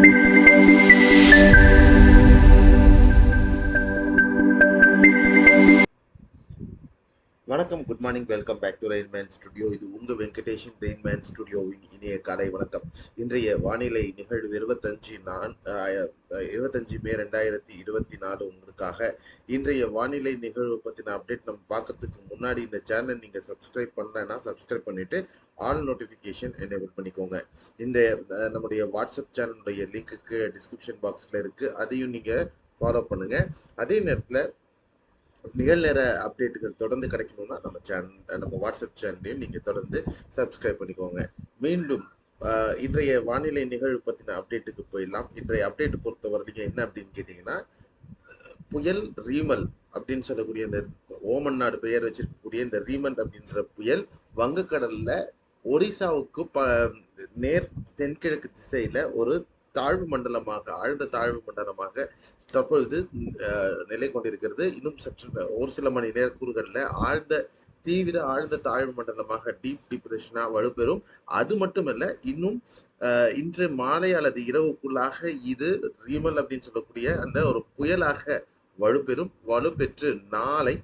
Thank you. வணக்கம் good morning welcome back to Rainman studio இது உங்க வெங்கடேஷன் ரெயின்மேன் ஸ்டுடியோவின் இணைய காலை வணக்கம். இன்றைய வானிலை நிகழ்வு இருபத்தஞ்சு நான் இருபத்தஞ்சு மே ரெண்டாயிரத்தி இருபத்தி நாலு உங்களுக்காக. இன்றைய வானிலை நிகழ்வு பற்றின அப்டேட் நம்ம பார்க்கறதுக்கு முன்னாடி இந்த சேனல் நீங்கள் சப்ஸ்கிரைப் பண்ணலைன்னா சப்ஸ்கிரைப் பண்ணிட்டு ஆல் நோட்டிஃபிகேஷன் எனேபிள் பண்ணிக்கோங்க. இந்த நம்முடைய வாட்ஸ்அப் சேனலுடைய லிங்க்கு டிஸ்கிரிப்ஷன் பாக்ஸில் இருக்குது அதையும் நீங்கள் ஃபாலோ பண்ணுங்க. அதே நேரத்தில் நிகழ்நேர அப்டேட்டுகள் தொடர்ந்து கிடைக்கணும்னா நம்ம சேனல் நம்ம வாட்ஸ்அப் சேனலையும் நீங்கள் தொடர்ந்து சப்ஸ்கிரைப் பண்ணிக்கோங்க. மீண்டும் இன்றைய வானிலை நிகழ்வு பற்றின அப்டேட்டுக்கு போயிடலாம். இன்றைய அப்டேட் பொறுத்தவரைக்கும் என்ன அப்படின்னு கேட்டிங்கன்னா புயல் ரீமல் அப்படின்னு சொல்லக்கூடிய இந்த ஓமன் நாடு பெயர் வச்சிருக்கக்கூடிய இந்த ரீமல் அப்படின்ற புயல் வங்கக்கடலில் ஒரிசாவுக்கு ப நேர் தென்கிழக்கு திசையில் ஒரு தாழ்வு மண்டலமாக ஆழ்ந்த தாழ்வு மண்டலமாக தற்பொழுது நிலை கொண்டிருக்கிறது. இன்னும் சற்று ஒரு சில மணி நேரக்கூறுகளில் ஆழ்ந்த தீவிர ஆழ்ந்த தாழ்வு மண்டலமாக டீப் டிப்ரெஷனா வலுப்பெறும். அது மட்டுமல்ல இன்னும் இன்று மாலை அல்லது இரவுக்குள்ளாக இது ரீமல் அப்படின்னு சொல்லக்கூடிய அந்த ஒரு புயலாக வலுப்பெறும். வலுப்பெற்று நாளை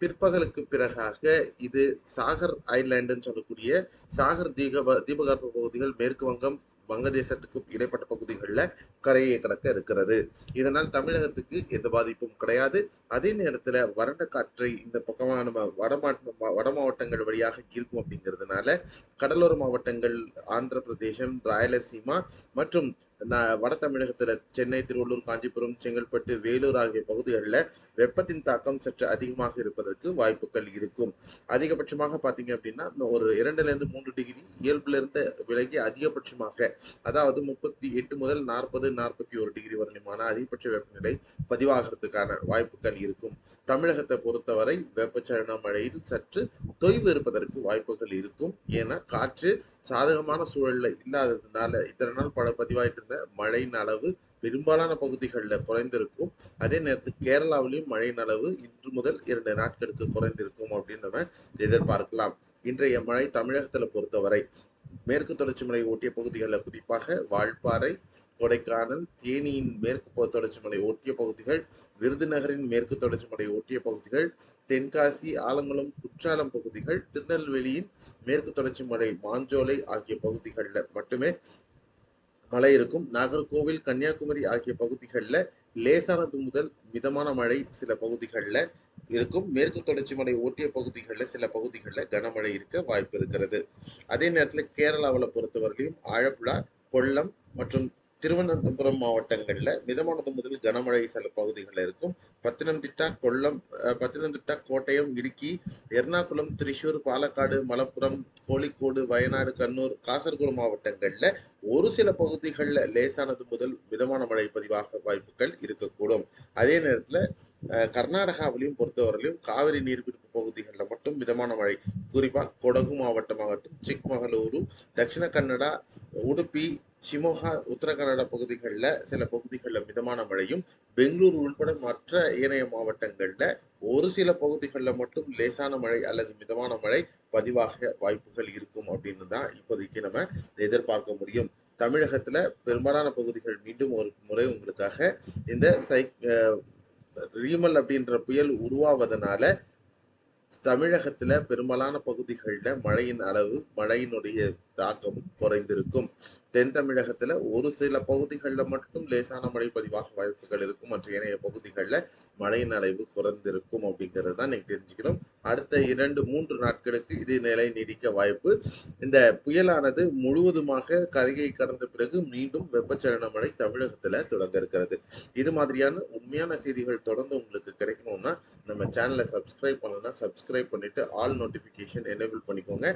பிற்பகலுக்கு பிறகாக இது சாகர் ஐலாண்டுன்னு சொல்லக்கூடிய சாகர் தீப தீபகற்ப பகுதிகள் மேற்கு வங்கம் வங்கதேசத்துக்கு இடைப்பட்ட பகுதிகளில் கரையை கடக்க இருக்கிறது. இதனால் தமிழகத்துக்கு எந்த பாதிப்பும் கிடையாது. அதே நேரத்தில் வறண்ட காற்றை இந்த பக்கமாக நம்ம வடமா வட மாவட்டங்கள் வழியாக இருக்கும் அப்படிங்கிறதுனால கடலோர மாவட்டங்கள் ஆந்திர பிரதேசம் ராயலசீமா மற்றும் வட தமிழகத்துல சென்னை திருவள்ளூர் காஞ்சிபுரம் செங்கல்பட்டு வேலூர் ஆகிய பகுதிகளில் வெப்பத்தின் தாக்கம் சற்று அதிகமாக இருப்பதற்கு வாய்ப்புகள் இருக்கும். அதிகபட்சமாக பார்த்தீங்க அப்படின்னா இந்த ஒரு இரண்டுல இருந்து மூன்று டிகிரி இயல்புல இருந்து விலகி அதிகபட்சமாக அதாவது முப்பத்தி எட்டு முதல் நாற்பது நாற்பத்தி ஒரு டிகிரி வரையிலுமான அதிகபட்ச வெப்பநிலை பதிவாகிறதுக்கான வாய்ப்புகள் இருக்கும். தமிழகத்தை பொறுத்தவரை வெப்பச்சலன மழையில் சற்று தொய்வு இருப்பதற்கு வாய்ப்புகள் இருக்கும். ஏன்னா காற்று சாதகமான சூழல்ல இல்லாததுனால இத்தனை நாள் பல பதிவாயிட்டு சேர்ந்த மழையின் அளவு பெரும்பாலான பகுதிகளில் குறைந்திருக்கும். அதே நேரத்தில் கேரளாவிலையும் மழையின் அளவு இன்று முதல் இரண்டு நாட்களுக்கு குறைந்திருக்கும் அப்படின்னு நம்ம எதிர்பார்க்கலாம். இன்றைய மழை தமிழகத்துல பொறுத்தவரை மேற்கு தொடர்ச்சி மலை ஓட்டிய பகுதிகளில் குறிப்பாக வால்பாறை கொடைக்கானல் தேனியின் மேற்கு தொடர்ச்சி மலை ஒட்டிய பகுதிகள் விருதுநகரின் மேற்கு தொடர்ச்சி மலை ஒட்டிய பகுதிகள் தென்காசி ஆலங்குளம் குற்றாலம் பகுதிகள் திருநெல்வேலியின் மேற்கு தொடர்ச்சி மலை மாஞ்சோலை ஆகிய பகுதிகளில் மட்டுமே மழை இருக்கும். நாகர்கோவில் கன்னியாகுமரி ஆகிய பகுதிகளில் லேசானது முதல் மிதமான மழை சில பகுதிகளில் இருக்கும். மேற்கு தொடர்ச்சி மலை ஓட்டிய பகுதிகளில் சில பகுதிகளில் கனமழை இருக்க வாய்ப்பு இருக்கிறது. அதே நேரத்தில் கேரளாவில் பொறுத்தவரையிலும் ஆழப்புழா கொல்லம் மற்றும் திருவனந்தபுரம் மாவட்டங்களில் மிதமானது முதல் கனமழை சில பகுதிகளில் இருக்கும். பத்தனம்திட்டா கொல்லம் பத்தனம்திட்டா கோட்டயம் இடுக்கி எர்ணாகுளம் திரிசூர் பாலக்காடு மலப்புரம் கோழிக்கோடு வயநாடு கண்ணூர் காசர்கோடு மாவட்டங்களில் ஒரு சில பகுதிகளில் லேசானது முதல் மிதமான மழை பதிவாக வாய்ப்புகள் இருக்கக்கூடும். அதே நேரத்தில் கர்நாடகாவிலையும் பொறுத்தவரையிலும் காவிரி நீர்பிடிப்பு பகுதிகளில் மட்டும் மிதமான மழை. குறிப்பாக கொடகு மாவட்டமாகட்டும் சிக்மகளூரு தட்சிண கன்னடா உடுப்பி ஷிமோகா உத்தர கன்னட பகுதிகளில் சில பகுதிகளில் மிதமான மழையும் பெங்களூர் உள்பட மற்ற ஏனைய மாவட்டங்களில் ஒரு சில பகுதிகளில் மட்டும் லேசான மழை அல்லது மிதமான மழை பதிவாக வாய்ப்புகள் இருக்கும் அப்படின்னு தான் இப்போதைக்கு நம்ம எதிர்பார்க்க முடியும். தமிழகத்தில் பெரும்பாலான பகுதிகள் மீண்டும் ஒரு முறை உங்களுக்காக இந்த சை ரீமல் அப்படின்ற புயல் உருவாவதனால தமிழகத்தில் பெரும்பாலான பகுதிகளில் மழையின் அளவு மழையினுடைய தாக்கம் குறைந்திருக்கும். தென் தமிழகத்துல ஒரு சில பகுதிகளில் மட்டும் லேசான மழை பதிவாக வாய்ப்புகள் இருக்கும். மற்ற ஏனைய பகுதிகளில் மழையின் அளவு குறைந்திருக்கும் அப்படிங்கிறது தான் நீங்க தெரிஞ்சுக்கணும். அடுத்த இரண்டு மூன்று நாட்களுக்கு இது நிலை நீடிக்க வாய்ப்பு. இந்த புயலானது முழுவதுமாக கரையை கடந்த பிறகு மீண்டும் வெப்பச்சலன மழை தமிழகத்துல தொடங்க இருக்கிறது. இது மாதிரியான உண்மையான செய்திகள் தொடர்ந்து உங்களுக்கு கிடைக்கணும்னா நம்ம சேனலை சப்ஸ்கிரைப் பண்ணலன்னா சப்ஸ்கிரைப் பண்ணிட்டு ஆல் நோட்டிஃபிகேஷன் எனேபிள் பண்ணிக்கோங்க.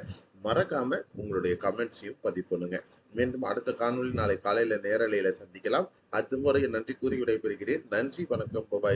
மறக்காம உங்களுடைய கமெண்ட்ஸையும் பதிவு பண்ணுங்க. மீண்டும் அடுத்த காணொளி நாளை காலையில நேரலையில சந்திக்கலாம். அது அதுவரை நன்றி கூறி விடைபெறுகிறேன். நன்றி வணக்கம். பாய்